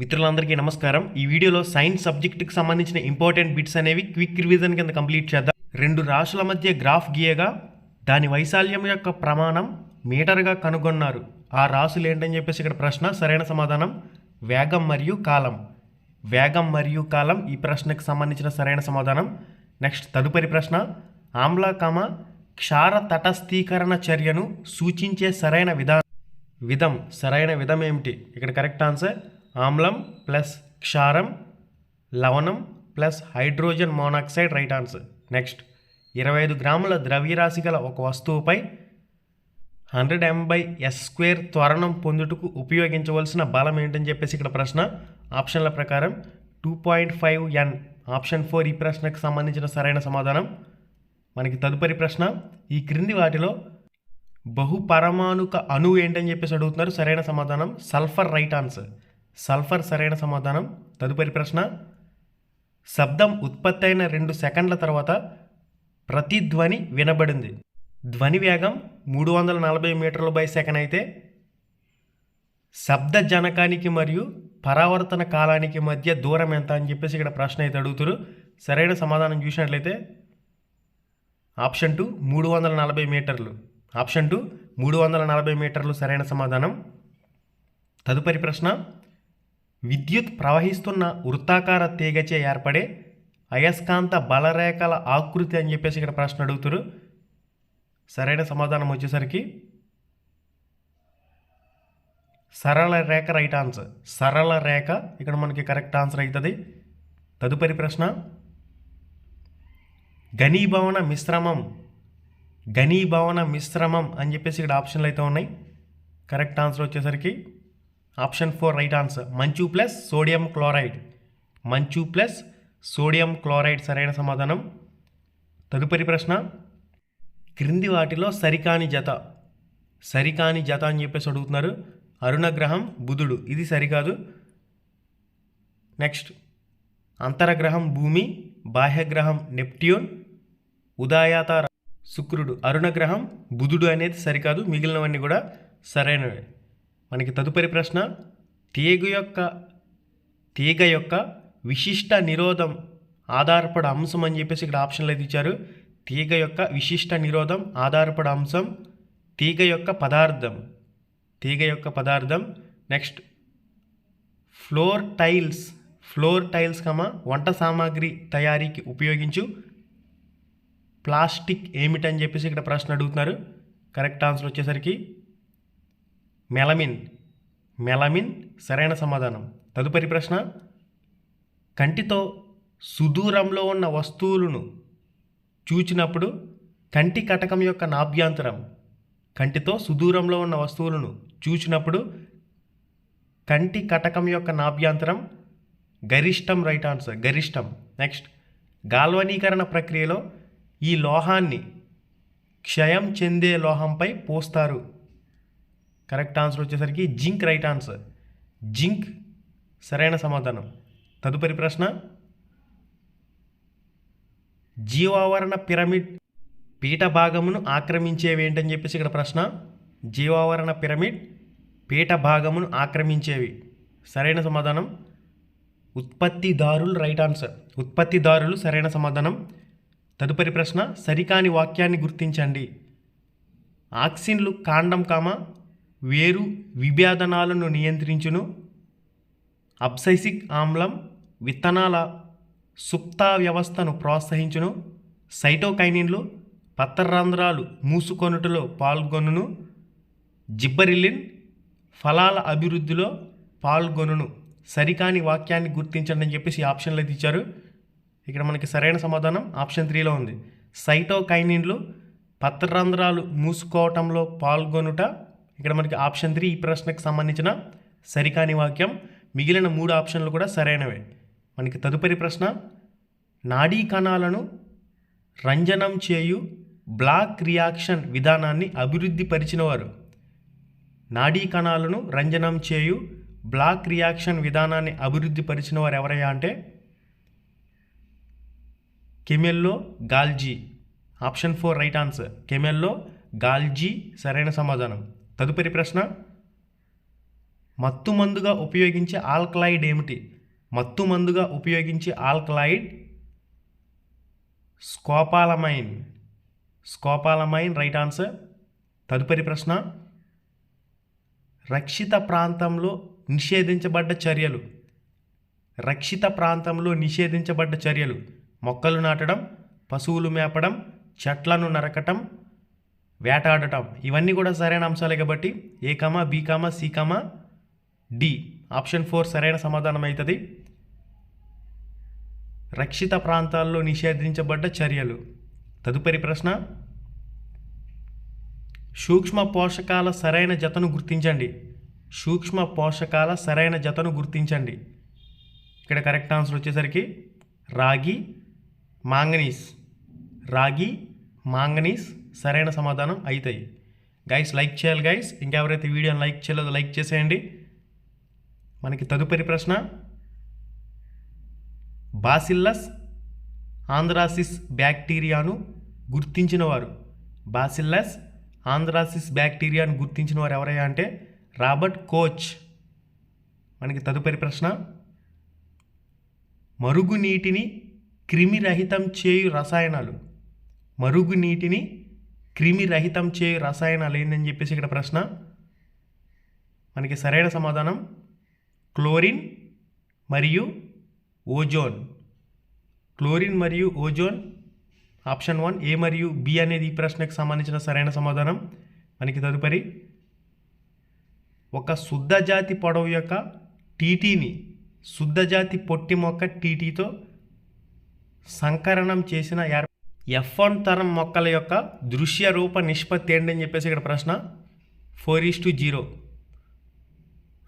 మిత్రులందరికీ నమస్కారం. ఈ వీడియోలో సైన్స్ సబ్జెక్టుకి సంబంధించిన ఇంపార్టెంట్ బిట్స్ అనేవి క్విక్ రివిజన్ కింద కంప్లీట్ చేద్దాం. రెండు రాశుల మధ్య గ్రాఫ్ గీయగా దాని వైశాల్యం యొక్క ప్రమాణం మీటర్గా కనుగొన్నారు. ఆ రాశులు ఏంటని చెప్పేసి ఇక్కడ ప్రశ్న సరైన సమాధానం వేగం మరియు కాలం. వేగం మరియు కాలం ఈ ప్రశ్నకు సంబంధించిన సరైన సమాధానం. నెక్స్ట్ తదుపరి ప్రశ్న ఆమ్ల కామ క్షార తటస్థీకరణ చర్యను సూచించే సరైన విధానం. విధం సరైన విధం ఏమిటి? ఇక్కడ కరెక్ట్ ఆన్సర్ ఆమ్లం ప్లస్ క్షారం లవణం plus hydrogen monoxide right answer next ఇరవై ఐదు గ్రాముల ద్రవ్యరాశి గల ఒక వస్తువుపై hundred m by s square త్వరణం పొందుటకు ఉపయోగించవలసిన బలం ఏంటని చెప్పేసి ఇక్కడ ప్రశ్న. ఆప్షన్ల ప్రకారం two point five N option four ఈ ప్రశ్నకు సంబంధించిన సరైన సమాధానం. మనకి తదుపరి ప్రశ్న ఈ క్రింది వాటిలో బహుపరమాణుక అణువు ఏంటని చెప్పేసి అడుగుతున్నారు. సరైన సమాధానం సల్ఫర్ రైట్ ఆన్సర్ సల్ఫర్ సరైన సమాధానం తదుపరి ప్రశ్న శబ్దం ఉత్పత్తి అయిన రెండు సెకండ్ల తర్వాత ప్రతిధ్వని వినబడింది. ధ్వని వేగం మూడు వందల నలభై మీటర్ల బై సెకండ్ అయితే శబ్ద జనకానికి మరియు పరావర్తన కాలానికి మధ్య దూరం ఎంత అని చెప్పేసి ఇక్కడ ప్రశ్న అయితే అడుగుతారు. సరైన సమాధానం చూసినట్లయితే ఆప్షన్ టూ మూడు వందల నలభై మీటర్లు. ఆప్షన్ టూ మూడు వందల నలభై మీటర్లు సరైన సమాధానం. తదుపరి ప్రశ్న విద్యుత్ ప్రవహిస్తున్న వృత్తాకార తీగచే ఏర్పడే అయస్కాంత బలరేఖల ఆకృతి అని చెప్పేసి ఇక్కడ ప్రశ్న అడుగుతారు. సరైన సమాధానం వచ్చేసరికి సరళ రేఖ రైట్ ఆన్సర్. సరళ రేఖ ఇక్కడ మనకి కరెక్ట్ ఆన్సర్ అవుతుంది. తదుపరి ప్రశ్న ఘనీభవన మిశ్రమం ఘనీభవన మిశ్రమం అని చెప్పేసి ఇక్కడ ఆప్షన్లు అయితే ఉన్నాయి. కరెక్ట్ ఆన్సర్ వచ్చేసరికి ఆప్షన్ ఫోర్ రైట్ ఆన్సర్. మంచు ప్లస్ సోడియం క్లోరైడ్. మంచు ప్లస్ సోడియం క్లోరైడ్ సరైన సమాధానం. తదుపరి ప్రశ్న. క్రింది వాటిలో సరికాని జత. సరికాని జత అని చెప్పేసి అడుగుతున్నారు. అరుణగ్రహం బుధుడు. ఇది సరికాదు. నెక్స్ట్. అంతరగ్రహం భూమి బాహ్యగ్రహం నెప్ట్యూన్ ఉదయాతార శుక్రుడు. అరుణగ్రహం బుధుడు అనేది సరికాదు. మిగిలినవన్నీ కూడా సరైనవి. మనకి తదుపరి ప్రశ్న తీగ యొక్క తీగ యొక్క విశిష్ట నిరోధం ఆధారపడ అంశం అని చెప్పేసి ఇక్కడ ఆప్షన్లు అయితే ఇచ్చారు. తీగ యొక్క విశిష్ట నిరోధం ఆధారపడ అంశం తీగ యొక్క పదార్థం. తీగ యొక్క పదార్థం. Next floor tiles floor tiles comma వంట సామాగ్రి తయారీకి ఉపయోగించు. ప్లాస్టిక్ ఏమిటని చెప్పేసి ఇక్కడ ప్రశ్న అడుగుతున్నారు. కరెక్ట్ ఆన్సర్ వచ్చేసరికి మెలమిన్ మెలమిన్ సరైన సమాధానం. తదుపరి ప్రశ్న కంటితో సుదూరంలో ఉన్న వస్తువులను చూచినప్పుడు కంటి కటకం యొక్క నాభ్యంతరం కంటితో సుదూరంలో ఉన్న వస్తువులను చూచినప్పుడు కంటి కటకం యొక్క నాభ్యంతరం గరిష్టం రైట్ ఆన్సర్ గరిష్టం. నెక్స్ట్ గాల్వనీకరణ ప్రక్రియలో ఈ లోహాన్ని క్షయం చెందే లోహంపై పోస్తారు. కరెక్ట్ ఆన్సర్ వచ్చేసరికి జింక్ రైట్ ఆన్సర్. జింక్ సరైన సమాధానం. తదుపరి ప్రశ్న. జీవావరణ పిరమిడ్ పీఠ భాగమును ఆక్రమించేవి ఏంటని చెప్పేసి ఇక్కడ ప్రశ్న. జీవావరణ పిరమిడ్ పీఠ భాగమును ఆక్రమించేవి. సరైన సమాధానం. ఉత్పత్తిదారులు రైట్ ఆన్సర్. ఉత్పత్తిదారులు సరైన సమాధానం. తదుపరి ప్రశ్న. సరికాని వాక్యాన్ని గుర్తించండి. ఆక్సిన్లు కాండం కామా వేరు విభేదనాలను నియంత్రించును. అబ్సైసిక్ ఆమ్లం విత్తనాల సుప్తా వ్యవస్థను ప్రోత్సహించును. సైటోకైనిన్లు పత్తరంధ్రాలు మూసుకొనుటలో పాల్గొనును. జిబ్బరిలిన్ ఫలాల అభివృద్ధిలో పాల్గొనును. సరికాని వాక్యాన్ని గుర్తించండి అని చెప్పేసి ఆప్షన్లు అయితే ఇచ్చారు. ఇక్కడ మనకి సరైన సమాధానం ఆప్షన్ త్రీలో ఉంది. సైటోకైనిన్లు పత్రరంధ్రాలు మూసుకోవటంలో పాల్గొనుట ఇక్కడ మనకి ఆప్షన్ త్రీ ఈ ప్రశ్నకు సంబంధించిన సరికాని వాక్యం. మిగిలిన మూడు ఆప్షన్లు కూడా సరైనవే. మనకి తదుపరి ప్రశ్న నాడీ కణాలను రంజనం చేయు బ్లాక్ రియాక్షన్ విధానాన్ని అభివృద్ధి పరిచినవారు. నాడీ కణాలను రంజనం చేయు బ్లాక్ రియాక్షన్ విధానాన్ని అభివృద్ధి పరిచిన వారు ఎవరయ్యా అంటే Camillo Golgi. Option four right answer. Camillo Golgi. సరైన సమాధానం. తదుపరి ప్రశ్న మత్తు మందుగా ఉపయోగించే ఆల్కలైడ్ ఏమిటి? మత్తు మందుగా ఉపయోగించే alkaloid scopolamine. Scopolamine right answer. తదుపరి ప్రశ్న రక్షిత ప్రాంతంలో నిషేధించబడ్డ చర్యలు. రక్షిత ప్రాంతంలో నిషేధించబడ్డ చర్యలు. మొక్కలు నాటడం పశువులు మేపడం చెట్లను నరకటం వేటాడటం. ఇవన్నీ కూడా సరైన అంశాలే కాబట్టి A comma B comma C comma D. Option four సరైన సమాధానం అవుతుంది రక్షిత ప్రాంతాల్లో నిషేధించబడ్డ చర్యలు. తదుపరి ప్రశ్న. సూక్ష్మ పోషకాల సరైన జతను గుర్తించండి. సూక్ష్మ పోషకాల సరైన జతను గుర్తించండి. ఇక్కడ కరెక్ట్ ఆన్సర్ వచ్చేసరికి రాగి మాంగనీస్. రాగి మాంగనీస్ సరైన సమాధానం అవుతాయి గైస్ లైక్ చేయాలి గైస్ ఇంకెవరైతే వీడియోని లైక్ చేయలేదో లైక్ చేసేయండి. మనకి తదుపరి ప్రశ్న. బాసిల్లస్ ఆంధ్రాసిస్ బ్యాక్టీరియాను గుర్తించిన వారు. బాసిల్లస్ ఆంధ్రాసిస్ బ్యాక్టీరియాను గుర్తించిన వారు ఎవరయ్యా అంటే రాబర్ట్ కోచ్ మనకి తదుపరి ప్రశ్న. మరుగునీటిని క్రిమిరహితం చేయు రసాయనాలు. మరుగునీటిని క్రిమిరహితం చే రసాయనాలు ఏందని చెప్పేసి ఇక్కడ ప్రశ్న. మనకి సరైన సమాధానం. క్లోరిన్ మరియు ఓజోన్. క్లోరిన్ మరియు ఓజోన్ ఆప్షన్ వన్ ఏ మరియు బి అనేది ఈ ప్రశ్నకు సంబంధించిన సరైన సమాధానం. మనకి తదుపరి ఒక శుద్ధ జాతి పొడవు యొక్క టీటీని శుద్ధ జాతి పొట్టి మొక్క టీటీతో సంకరణం చేసిన ఏర్ప ఎఫ్ వన్ తరం మొక్కల యొక్క దృశ్య రూప నిష్పత్తి ఏంటని చెప్పేసి ఇక్కడ ప్రశ్న four is to zero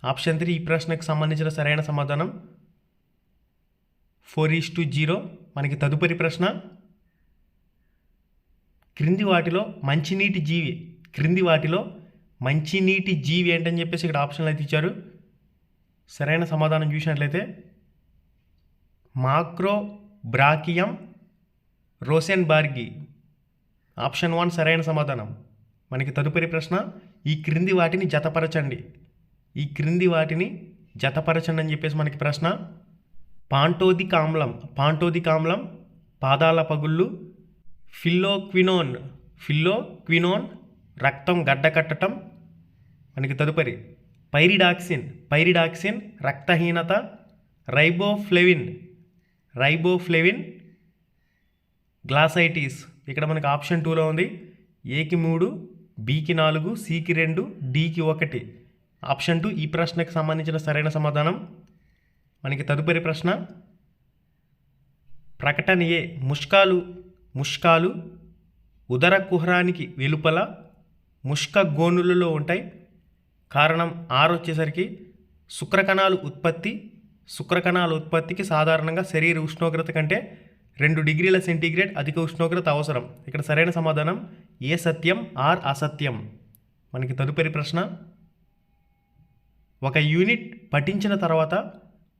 option three ఈ ప్రశ్నకు సంబంధించిన సరైన సమాధానం. ఫోర్ ఈస్ టు జీరో మనకి తదుపరి ప్రశ్న క్రింది వాటిలో మంచినీటి జీవి క్రింది వాటిలో మంచినీటి జీవి ఏంటని చెప్పేసి ఇక్కడ ఆప్షన్లు అయితే ఇచ్చారు. సరైన సమాధానం చూసినట్లయితే Macrobrachium rosenbergii option one సరైన సమాధానం. మనకి తదుపరి ప్రశ్న ఈ క్రింది వాటిని జతపరచండి. ఈ క్రింది వాటిని జతపరచండి అని చెప్పేసి మనకి ప్రశ్న. పాంటోదిక్ ఆమ్లం పాంటోదిక్ ఆమ్లం పాదాల పగుళ్ళు ఫిల్లోక్వినోన్ ఫిల్లోక్వినోన్ రక్తం గడ్డకట్టడం మనకి తదుపరి పైరిడాక్సిన్ పైరిడాక్సిన్ రక్తహీనత రైబోఫ్లెవిన్ రైబోఫ్లెవిన్ గ్లాసైటిస్ ఇక్కడ మనకి ఆప్షన్ టూలో ఉంది. ఏకి మూడు బీకి నాలుగు సికి రెండు డికి ఒకటి. ఆప్షన్ టూ ఈ ప్రశ్నకు సంబంధించిన సరైన సమాధానం. మనకి తదుపరి ప్రశ్న. ప్రకటన ఏ ముష్కాలు ముష్కాలు ఉదర కుహరానికి వెలుపల ముష్క గోనులలో ఉంటాయి. కారణం ఆరు వచ్చేసరికి శుక్రకణాలు ఉత్పత్తి శుక్రకణాల ఉత్పత్తికి సాధారణంగా శరీర ఉష్ణోగ్రత కంటే రెండు డిగ్రీల సెంటీగ్రేడ్ అధిక ఉష్ణోగ్రత అవసరం. ఇక్కడ సరైన సమాధానం ఏ సత్యం ఆర్ అసత్యం? మనకి తదుపరి ప్రశ్న ఒక యూనిట్ పఠించిన తర్వాత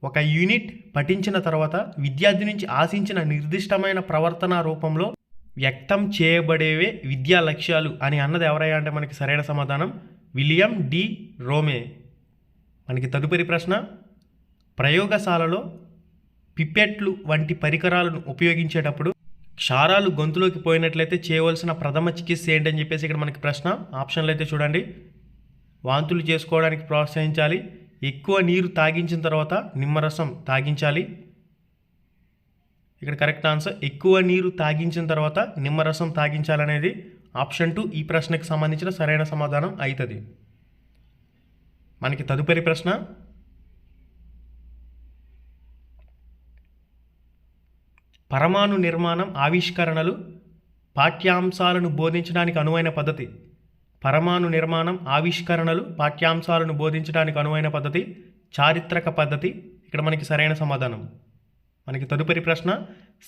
ఒక యూనిట్ పఠించిన తర్వాత విద్యార్థి నుంచి ఆశించిన నిర్దిష్టమైన ప్రవర్తన రూపంలో వ్యక్తం చేయబడేవే విద్యా లక్ష్యాలు అని అన్నది ఎవరయ్యా అంటే మనకి సరైన సమాధానం విలియం డి రోమే. మనకి తదుపరి ప్రశ్న ప్రయోగశాలలో పిపెట్లు వంటి పరికరాలను ఉపయోగించేటప్పుడు క్షారాలు గొంతులోకి పోయినట్లయితే చేయవలసిన ప్రథమ చికిత్స ఏంటని చెప్పేసి ఇక్కడ మనకి ప్రశ్న. ఆప్షన్లు అయితే చూడండి. వాంతులు చేసుకోవడానికి ప్రోత్సహించాలి. ఎక్కువ నీరు తాగించిన తర్వాత నిమ్మరసం తాగించాలి. ఇక్కడ కరెక్ట్ ఆన్సర్. ఎక్కువ నీరు తాగించిన తర్వాత నిమ్మరసం తాగించాలనేది ఆప్షన్ టూ. ఈ ప్రశ్నకు సంబంధించిన సరైన సమాధానం అవుతుంది మనకి తదుపరి ప్రశ్న. పరమాణు నిర్మాణం ఆవిష్కరణలు పాఠ్యాంశాలను బోధించడానికి అనువైన పద్ధతి. పరమాణు నిర్మాణం ఆవిష్కరణలు పాఠ్యాంశాలను బోధించడానికి అనువైన పద్ధతి. చారిత్రక పద్ధతి. ఇక్కడ మనకి సరైన సమాధానం. మనకి తదుపరి ప్రశ్న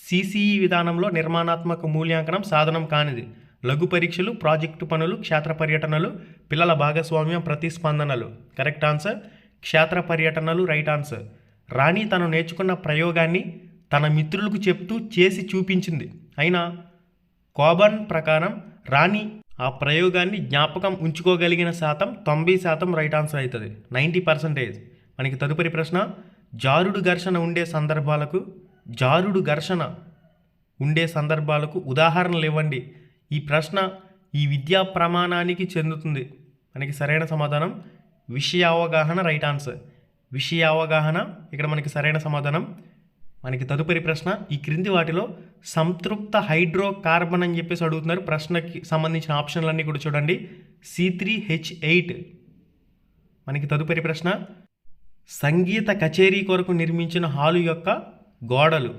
సిసిఈ విధానంలో నిర్మాణాత్మక మూల్యాంకనం సాధనం కానిది. లఘు పరీక్షలు ప్రాజెక్టు పనులు క్షేత్ర పర్యటనలు పిల్లల భాగస్వామ్యం ప్రతిస్పందనలు. Correct answer? క్షేత్ర పర్యటనలు రైట్ ఆన్సర్. రాణి తను నేర్చుకున్న ప్రయోగాన్ని తన మిత్రులకు చెప్తూ చేసి చూపించింది. అయినా కోబర్న్ ప్రకారం రాణి ఆ ప్రయోగాన్ని జ్ఞాపకం ఉంచుకోగలిగిన శాతం తొంభై శాతం రైట్ ఆన్సర్ అవుతుంది నైంటీ పర్సెంటేజ్. మనకి తదుపరి ప్రశ్న జారుడు ఘర్షణ ఉండే సందర్భాలకు జారుడు ఘర్షణ ఉండే సందర్భాలకు ఉదాహరణలు ఇవ్వండి. ఈ ప్రశ్న ఈ విద్యా ప్రమాణానికి చెందుతుంది. మనకి సరైన సమాధానం విషయ అవగాహన రైట్ ఆన్సర్. విషయ అవగాహన ఇక్కడ మనకి సరైన సమాధానం మనకి తదుపరి ప్రశ్న ఈ క్రింది వాటిలో సంతృప్త హైడ్రోకార్బన్ అని చెప్పేసి అడుగుతున్నారు. ప్రశ్నకి సంబంధించిన ఆప్షన్లన్నీ కూడా చూడండి. సి త్రీ హెచ్ ఎయిట్ మనకి తదుపరి ప్రశ్న సంగీత కచేరీ కొరకు నిర్మించిన హాలు యొక్క గోడలు.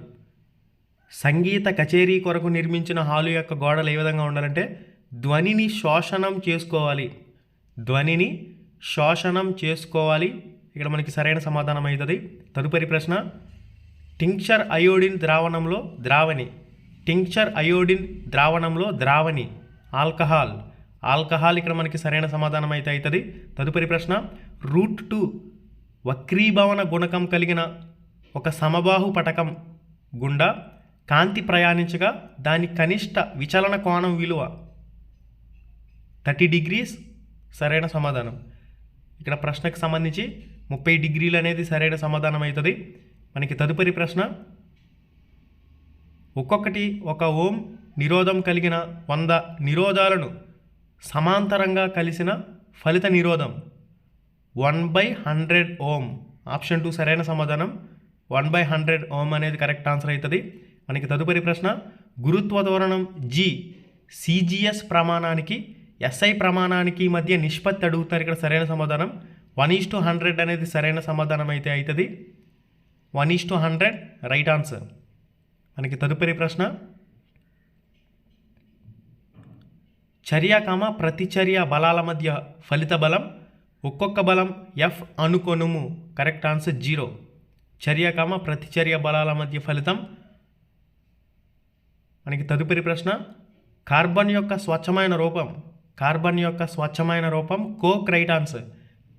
సంగీత కచేరీ కొరకు నిర్మించిన హాలు యొక్క గోడలు ఏ విధంగా ఉండాలంటే ధ్వనిని శోషణం చేసుకోవాలి. ధ్వనిని శోషణం చేసుకోవాలి. ఇక్కడ మనకి సరైన సమాధానం అవుతుంది. తదుపరి ప్రశ్న టింక్చర్ అయోడిన్ ద్రావణంలో ద్రావణి. టింక్చర్ అయోడిన్ ద్రావణంలో ద్రావణి. ఆల్కహాల్. ఆల్కహాల్ ఇక్కడ మనకి సరైన సమాధానం అయితే అవుతుంది తదుపరి ప్రశ్న రూట్ టు వక్రీభవన గుణకం కలిగిన ఒక సమబాహు పటకం గుండా కాంతి ప్రయాణించగా దాని కనిష్ట విచలన కోణం విలువ థర్టీ డిగ్రీస్? సరైన సమాధానం. ఇక్కడ ప్రశ్నకు సంబంధించి ముప్పై డిగ్రీలు అనేది సరైన సమాధానం అవుతుంది మనకి తదుపరి ప్రశ్న. ఒక్కొక్కటి ఒక ఓం నిరోధం కలిగిన వంద నిరోధాలను సమాంతరంగా కలిసిన ఫలిత నిరోధం. One by hundred ohm. Option two సరైన సమాధానం. వన్ బై హండ్రెడ్ ఓం అనేది కరెక్ట్ ఆన్సర్ అవుతుంది. మనకి తదుపరి ప్రశ్న. గురుత్వ ధోరణం జీ సిజిఎస్ ప్రమాణానికి ఎస్ఐ ప్రమాణానికి మధ్య నిష్పత్తి అడుగుతారు ఇక్కడ సరైన సమాధానం. వన్ ఈస్ టు హండ్రెడ్ అనేది సరైన సమాధానం అయితే అవుతుంది. One is to hundred right answer. మనకి తదుపరి ప్రశ్న. చర్యకామ ప్రతిచర్య బలాల మధ్య ఫలిత బలం ఒక్కొక్క బలం ఎఫ్ అనుకొనుము. కరెక్ట్ ఆన్సర్ జీరో చర్యకామ ప్రతిచర్య బలాల మధ్య ఫలితం. మనకి తదుపరి ప్రశ్న. కార్బన్ యొక్క స్వచ్ఛమైన రూపం. కార్బన్ యొక్క స్వచ్ఛమైన రూపం కోక్ రైట్ ఆన్సర్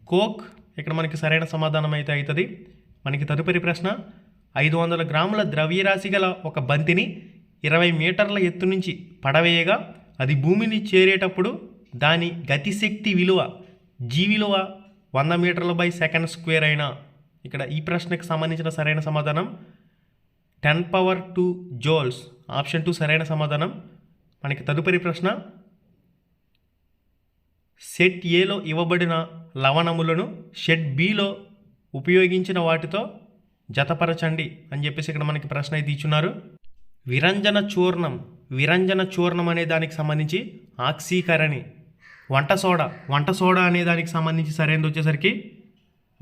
కోక్ ఇక్కడ మనకి సరైన సమాధానం అయితే అవుతుంది. మనకి తదుపరి ప్రశ్న. ఐదు వందల గ్రాముల ద్రవ్యరాశి గల ఒక బంతిని ఇరవై మీటర్ల ఎత్తు నుంచి పడవేయగా అది భూమిని చేరేటప్పుడు దాని గతిశక్తి విలువ జీ విలువ వంద మీటర్ల బై సెకండ్ స్క్వేర్ అయినా. ఇక్కడ ఈ ప్రశ్నకు సంబంధించిన సరైన సమాధానం. Ten power two joules option two సరైన సమాధానం. మనకి తదుపరి ప్రశ్న. సెట్ ఏలో ఇవ్వబడిన లవణములను షెడ్ బిలో ఉపయోగించిన వాటితో జతపరచండి అని చెప్పేసి ఇక్కడ మనకి ప్రశ్న అయితే ఇచ్చున్నారు. విరంజన చూర్ణం విరంజన చూర్ణం అనే దానికి సంబంధించి ఆక్సీకరణి వంట సోడా వంట సోడా అనే దానికి సంబంధించి సరైనది వచ్చేసరికి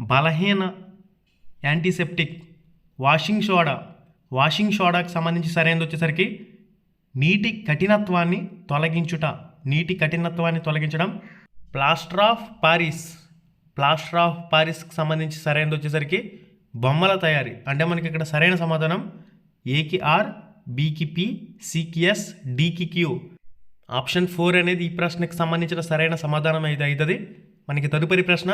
బలహీన యాంటీసెప్టిక్ వాషింగ్ సోడా వాషింగ్ సోడాకి సంబంధించి సరైనది వచ్చేసరికి నీటి కఠినత్వాన్ని తొలగించుట నీటి కఠినత్వాన్ని తొలగించడం plaster of Paris plaster of పారిస్కి సంబంధించి సరైనది వచ్చేసరికి బొమ్మల తయారీ. అంటే మనకి ఇక్కడ సరైన సమాధానం ఏకి ఆర్ బీకి పి సికి ఎస్ డికి క్యూ ఆప్షన్ ఫోర్ అనేది ఈ ప్రశ్నకు సంబంధించిన సరైన సమాధానం అయితే అవుతుంది మనకి తదుపరి ప్రశ్న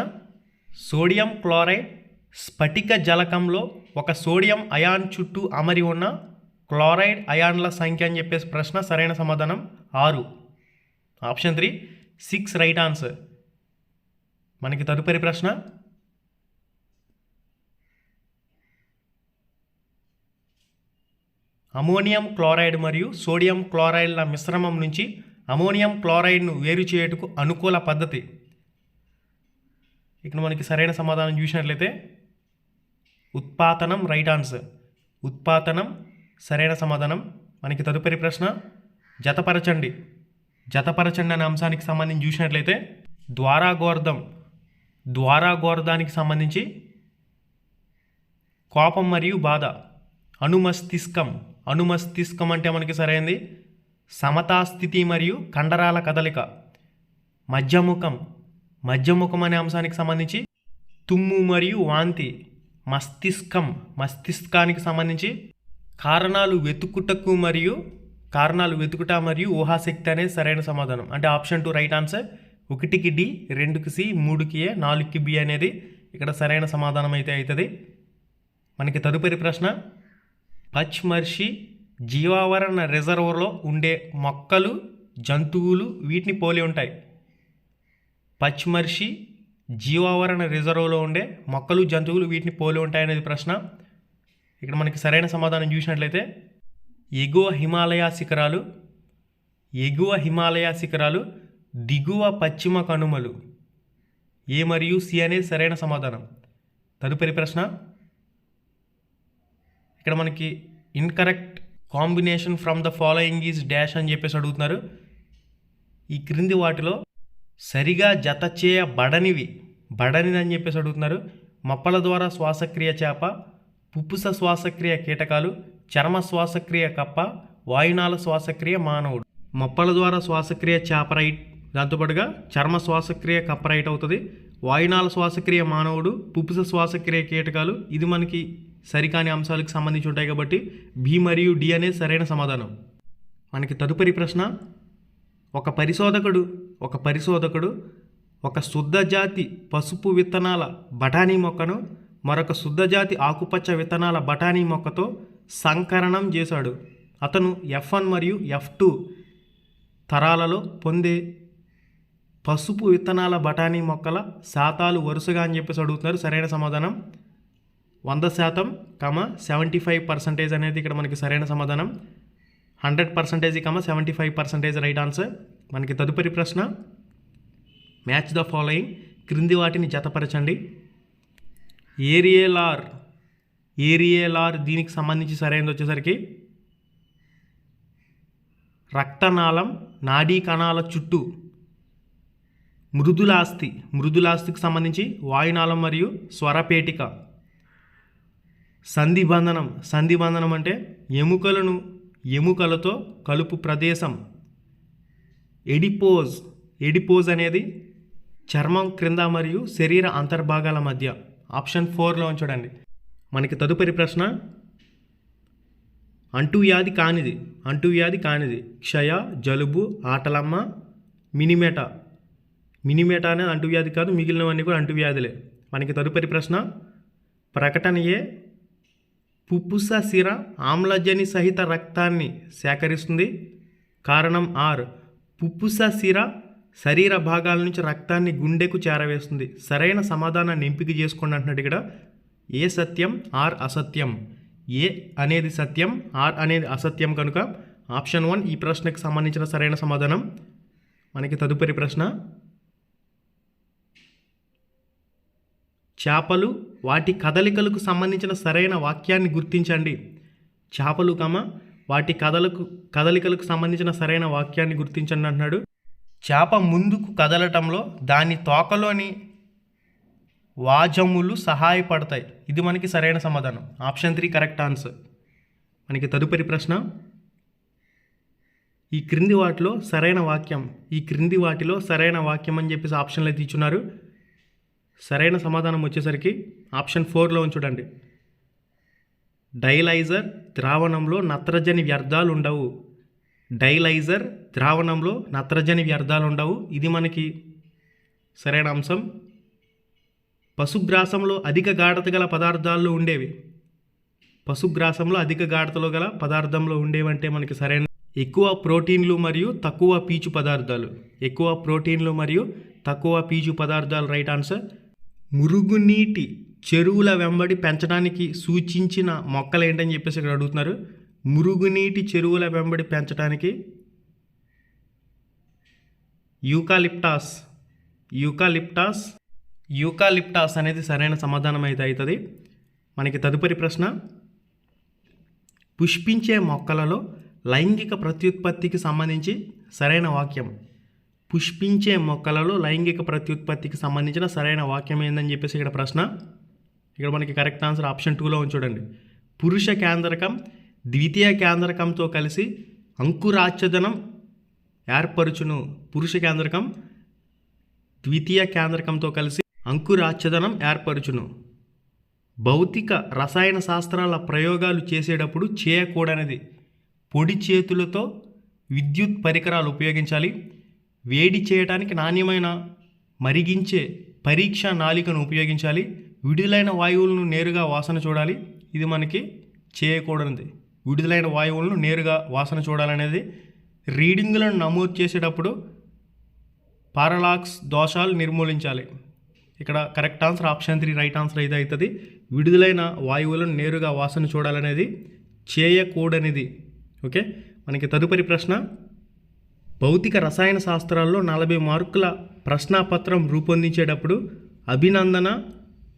సోడియం క్లోరైడ్ స్ఫటిక జలకంలో ఒక సోడియం అయాన్ చుట్టూ అమరి ఉన్న క్లోరైడ్ అయాన్ల సంఖ్య అని చెప్పేసి ప్రశ్న సరైన సమాధానం ఆరు. Option three six right answer. మనకి తదుపరి ప్రశ్న? అమోనియం క్లోరైడ్ మరియు సోడియం క్లోరైడ్ల మిశ్రమం నుంచి అమోనియం క్లోరైడ్ను వేరు చేయుటకు అనుకూల పద్ధతి. ఇక్కడ మనకి సరైన సమాధానం చూసినట్లయితే ఉత్పాతనం రైట్ ఆన్సర్. ఉత్పాతనం సరైన సమాధానం. మనకి తదుపరి ప్రశ్న జతపరచండి. జతపరచండి అనే అంశానికి సంబంధించి చూసినట్లయితే ద్వారాగోర్ధం ద్వారాగోర్ధానికి సంబంధించి కోపం మరియు బాధ. అనుమస్తిష్కం. అనుమస్తిష్కం అంటే మనకి సరైనది సమతాస్థితి మరియు కండరాల కదలిక. మధ్యముఖం. మధ్యముఖం అనే అంశానికి సంబంధించి తుమ్ము మరియు వాంతి. మస్తిష్కం. మస్తిష్కానికి సంబంధించి కారణాలు వెతుకుటకు మరియు కారణాలు వెతుకుట మరియు ఊహాశక్తి అనేది సరైన సమాధానం. అంటే ఆప్షన్ టు రైట్ ఆన్సర్. ఒకటికి డి రెండుకి సి మూడుకి ఏ నాలుగుకి బి అనేది ఇక్కడ సరైన సమాధానం అయితే అవుతుంది మనకి తదుపరి ప్రశ్న పచ్మర్షి జీవావరణ రిజర్వర్లో ఉండే మొక్కలు జంతువులు వీటిని పోలి ఉంటాయి. పచ్మర్షి జీవావరణ రిజర్వ్లో ఉండే మొక్కలు జంతువులు వీటిని పోలి ఉంటాయి అనేది ప్రశ్న. ఇక్కడ మనకి సరైన సమాధానం చూసినట్లయితే ఎగువ హిమాలయ శిఖరాలు ఎగువ హిమాలయ శిఖరాలు దిగువ పశ్చిమ కనుమలు. ఏ మరియు సి అనేది సరైన సమాధానం. తదుపరి ప్రశ్న. ఇక్కడ మనకి incorrect combination from the following is dash అని చెప్పేసి అడుగుతున్నారు. ఈ క్రింది వాటిలో సరిగా జత చేయబడనివి బడనిది అని చెప్పేసి అడుగుతున్నారు. మొప్పల ద్వారా శ్వాసక్రియ చేప పుప్పుస శ్వాసక్రియ కీటకాలు చర్మ శ్వాసక్రియ కప్ప వాయునాల శ్వాసక్రియ మానవుడు. మొప్పల ద్వారా శ్వాసక్రియ చేప రైట్ దాంతోపాటుగా చర్మ శ్వాసక్రియ కప్పరైట్ అవుతుంది. వాయునాల శ్వాసక్రియ మానవుడు పుప్పుస శ్వాసక్రియ కీటకాలు ఇది మనకి సరికాని అంశాలకు సంబంధించి ఉంటాయి కాబట్టి బి మరియు డి అనేది సరైన సమాధానం. మనకి తదుపరి ప్రశ్న ఒక పరిశోధకుడు ఒక పరిశోధకుడు ఒక శుద్ధ జాతి పసుపు విత్తనాల బఠానీ మొక్కను మరొక శుద్ధ జాతి ఆకుపచ్చ విత్తనాల బఠానీ మొక్కతో సంకరణం చేశాడు. అతను ఎఫ్ వన్ మరియు ఎఫ్ టూ తరాలలో పొందే పసుపు విత్తనాల బఠానీ మొక్కల శాతాలు వరుసగా అని చెప్పేసి అడుగుతున్నారు. సరైన సమాధానం? వంద శాతం కమ సెవెంటీ ఫైవ్ పర్సెంటేజ్ అనేది ఇక్కడ మనకి సరైన సమాధానం. Hundred percentage comma seventy five percentage right answer. మనకి తదుపరి ప్రశ్న. Match the following. క్రింది వాటిని జతపరచండి. ఏరియేలార్. ఏరియేలార్ దీనికి సంబంధించి సరైనది వచ్చేసరికి రక్తనాళం నాడీ కణాల చుట్టూ. మృదులాస్తి మృదులాస్తికి సంబంధించి వాయునాళం మరియు స్వరపేటిక. సంధిబంధనం సంధిబంధనం అంటే ఎముకలను ఎముకలతో కలుపు ప్రదేశం. ఎడిపోజ్ ఎడిపోజ్ అనేది చర్మం క్రింద మరియు శరీర అంతర్భాగాల మధ్య. ఆప్షన్ ఫోర్లో ఉంచడండి. మనకి తదుపరి ప్రశ్న అంటువ్యాధి కానిది అంటువ్యాధి కానిది. క్షయ జలుబు ఆటలమ్మ మినిమేట. మినిమేటా అనేది అంటువ్యాధి కాదు మిగిలినవన్నీ కూడా అంటువ్యాధులే. మనకి తదుపరి ప్రశ్న ప్రకటనయే పుప్పుస సిర ఆమ్లజని సహిత రక్తాన్ని సేకరిస్తుంది. కారణం ఆర్ పుప్పుస సిర శరీర భాగాల నుంచి రక్తాన్ని గుండెకు చేరవేస్తుంది. సరైన సమాధానాన్ని ఎంపిక చేసుకోండి అంటున్నాడు ఇక్కడ. ఏ సత్యం ఆర్ అసత్యం? ఏ అనేది సత్యం ఆర్ అనేది అసత్యం కనుక ఆప్షన్ వన్ ఈ ప్రశ్నకు సంబంధించిన సరైన సమాధానం. మనకి తదుపరి ప్రశ్న చేపలు వాటి కదలికలకు సంబంధించిన సరైన వాక్యాన్ని గుర్తించండి. చేపలు కమ వాటి కదలకు కదలికలకు సంబంధించిన సరైన వాక్యాన్ని గుర్తించండి అంటున్నాడు. చేప ముందుకు కదలటంలో దాని తోకలోని వాజములు సహాయపడతాయి. ఇది మనకి సరైన సమాధానం. Option three correct answer. మనకి తదుపరి ప్రశ్న. ఈ క్రింది వాటిలో సరైన వాక్యం ఈ క్రింది వాటిలో సరైన వాక్యం అని చెప్పేసి ఆప్షన్లు అయితే ఇచ్చున్నారు. సరైన సమాధానం వచ్చేసరికి ఆప్షన్ ఫోర్లో చూడండి. డైలైజర్ ద్రావణంలో నత్రజని వ్యర్థాలు ఉండవు. డైలైజర్ ద్రావణంలో నత్రజని వ్యర్థాలు ఉండవు. ఇది మనకి సరైన అంశం. పశుగ్రాసంలో అధిక గాఢత గల పదార్థాల్లో ఉండేవి. పశుగ్రాసంలో అధిక గాఢతలో గల పదార్థంలో ఉండేవంటే మనకి సరైన ఎక్కువ ప్రోటీన్లు మరియు తక్కువ పీచు పదార్థాలు. ఎక్కువ ప్రోటీన్లు మరియు తక్కువ పీచు పదార్థాలు. Right answer? మురుగునీటి చెరువుల వెంబడి పెంచడానికి సూచించిన మొక్కలు ఏంటని చెప్పేసి ఇక్కడ అడుగుతున్నారు. మురుగునీటి చెరువుల వెంబడి పెంచడానికి యూకాలిప్టాస్ యూకాలిప్టాస్ యూకాలిప్టాస్ అనేది సరైన సమాధానం అయితే అవుతుంది. మనకి తదుపరి ప్రశ్న పుష్పించే మొక్కలలో లైంగిక ప్రత్యుత్పత్తికి సంబంధించి సరైన వాక్యం పుష్పించే మొక్కలలో లైంగిక ప్రత్యుత్పత్తికి సంబంధించిన సరైన వాక్యం ఏందని చెప్పేసి ఇక్కడ ప్రశ్న. ఇక్కడ మనకి కరెక్ట్ ఆన్సర్ ఆప్షన్ టూలో చూడండి. పురుష కేంద్రకం ద్వితీయ కేంద్రకంతో కలిసి అంకురాచ్ఛదనం ఏర్పరుచును. పురుష కేంద్రకం ద్వితీయ కేంద్రకంతో కలిసి అంకురాచ్ఛదనం ఏర్పరుచును. భౌతిక రసాయన శాస్త్రాల ప్రయోగాలు చేసేటప్పుడు చేయకూడనిది. పొడి చేతులతో విద్యుత్ పరికరాలు ఉపయోగించాలి. వేడి చేయడానికి నాణ్యమైన మరిగించే పరీక్ష నాలికను ఉపయోగించాలి. విడుదలైన వాయువులను నేరుగా వాసన చూడాలి. ఇది మనకి చేయకూడనిది. విడుదలైన వాయువులను నేరుగా వాసన చూడాలనేది. రీడింగులను నమోదు చేసేటప్పుడు పారలాక్స్ దోషాలు నిర్మూలించాలి. ఇక్కడ correct answer option three right answer అయితే అవుతుంది. విడుదలైన వాయువులను నేరుగా వాసన చూడాలనేది చేయకూడనిది. ఓకే? మనకి తదుపరి ప్రశ్న భౌతిక రసాయన శాస్త్రాల్లో నలభై మార్కుల ప్రశ్నాపత్రం రూపొందించేటప్పుడు అభినందన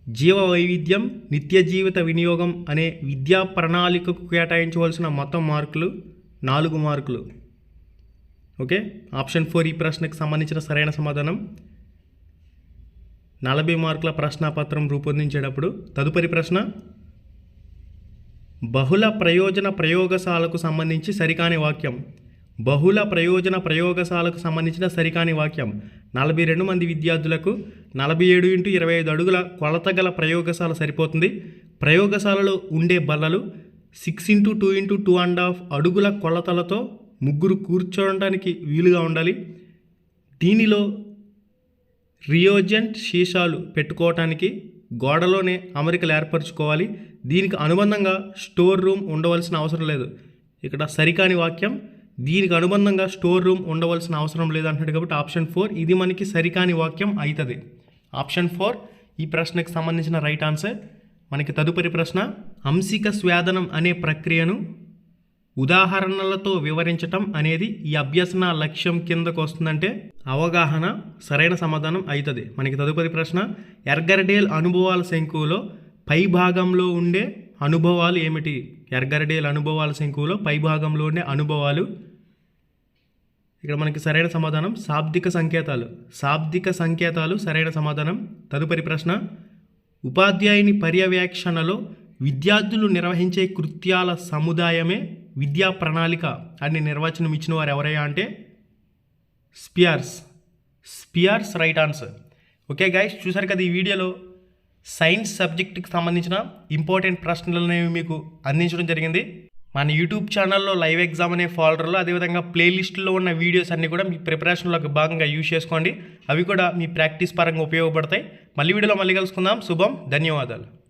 జీవ వైవిధ్యం నిత్య జీవిత వినియోగం అనే విద్యా ప్రణాళికకు కేటాయించవలసిన మొత్తం మార్కులు నాలుగు మార్కులు. ఓకే? ఆప్షన్ ఫోర్ ఈ ప్రశ్నకు సంబంధించిన సరైన సమాధానం. నలభై మార్కుల ప్రశ్నాపత్రం రూపొందించేటప్పుడు తదుపరి ప్రశ్న బహుళ ప్రయోజన ప్రయోగశాలకు సంబంధించి సరికాని వాక్యం. బహుళ ప్రయోజన ప్రయోగశాలకు సంబంధించిన సరికాని వాక్యం. నలభై రెండు మంది విద్యార్థులకు నలభై ఏడు ఇంటూ ఇరవై ఐదు అడుగుల కొలత గల ప్రయోగశాల సరిపోతుంది. ప్రయోగశాలలో ఉండే బల్లలు six into two into two and half అడుగుల కొలతలతో ముగ్గురు కూర్చోవడానికి వీలుగా ఉండాలి. దీనిలో రియోజెంట్ సీసాలు పెట్టుకోవటానికి గోడలోనే అమరికలు ఏర్పరచుకోవాలి. దీనికి అనుబంధంగా స్టోర్ రూమ్ ఉండవలసిన అవసరం లేదు. ఇక్కడ సరికాని వాక్యం దీనికి అనుబంధంగా స్టోర్ రూమ్ ఉండవలసిన అవసరం లేదు అంటున్నాడు కాబట్టి ఆప్షన్ ఫోర్ ఇది మనకి సరికాని వాక్యం అవుతుంది ఆప్షన్ ఫోర్ ఈ ప్రశ్నకు సంబంధించిన రైట్ ఆన్సర్ మనకి తదుపరి ప్రశ్న అంశిక స్వేదనం అనే ప్రక్రియను ఉదాహరణలతో వివరించటం అనేది ఈ అభ్యసన లక్ష్యం కిందకు వస్తుందంటే అవగాహన సరైన సమాధానం అవుతుంది మనకి తదుపరి ప్రశ్న ఎర్గర్డేల్ అనుభవాల శంకువులో పై భాగంలో ఉండే అనుభవాలు ఏమిటి? ఎర్గరడేల అనుభవాల శంకువులో పై భాగంలో ఉండే అనుభవాలు. ఇక్కడ మనకి సరైన సమాధానం శాబ్దిక సంకేతాలు. శాబ్దిక సంకేతాలు సరైన సమాధానం. తదుపరి ప్రశ్న ఉపాధ్యాయుని పర్యవేక్షణలో విద్యార్థులు నిర్వహించే కృత్యాల సముదాయమే విద్యా ప్రణాళిక అని నిర్వచనం ఇచ్చిన వారు ఎవరయ్యా అంటే? Spears. Spears right answer. Okay guys చూసారు కదా ఈ వీడియోలో? సైన్స్ సబ్జెక్ట్కి సంబంధించిన ఇంపార్టెంట్ ప్రశ్నలు అనేవి మీకు అందించడం జరిగింది. మన యూట్యూబ్ ఛానల్లో లైవ్ ఎగ్జామ్ అనే ఫోల్డర్లో అదేవిధంగా ప్లేలిస్ట్లో ఉన్న వీడియోస్ అన్నీ కూడా మీ ప్రిపరేషన్లో భాగంగా యూజ్ చేసుకోండి. అవి కూడా మీ ప్రాక్టీస్ పరంగా ఉపయోగపడతాయి. మళ్ళీ వీడియోలో మళ్ళీ కలుసుకుందాం. శుభం. ధన్యవాదాలు.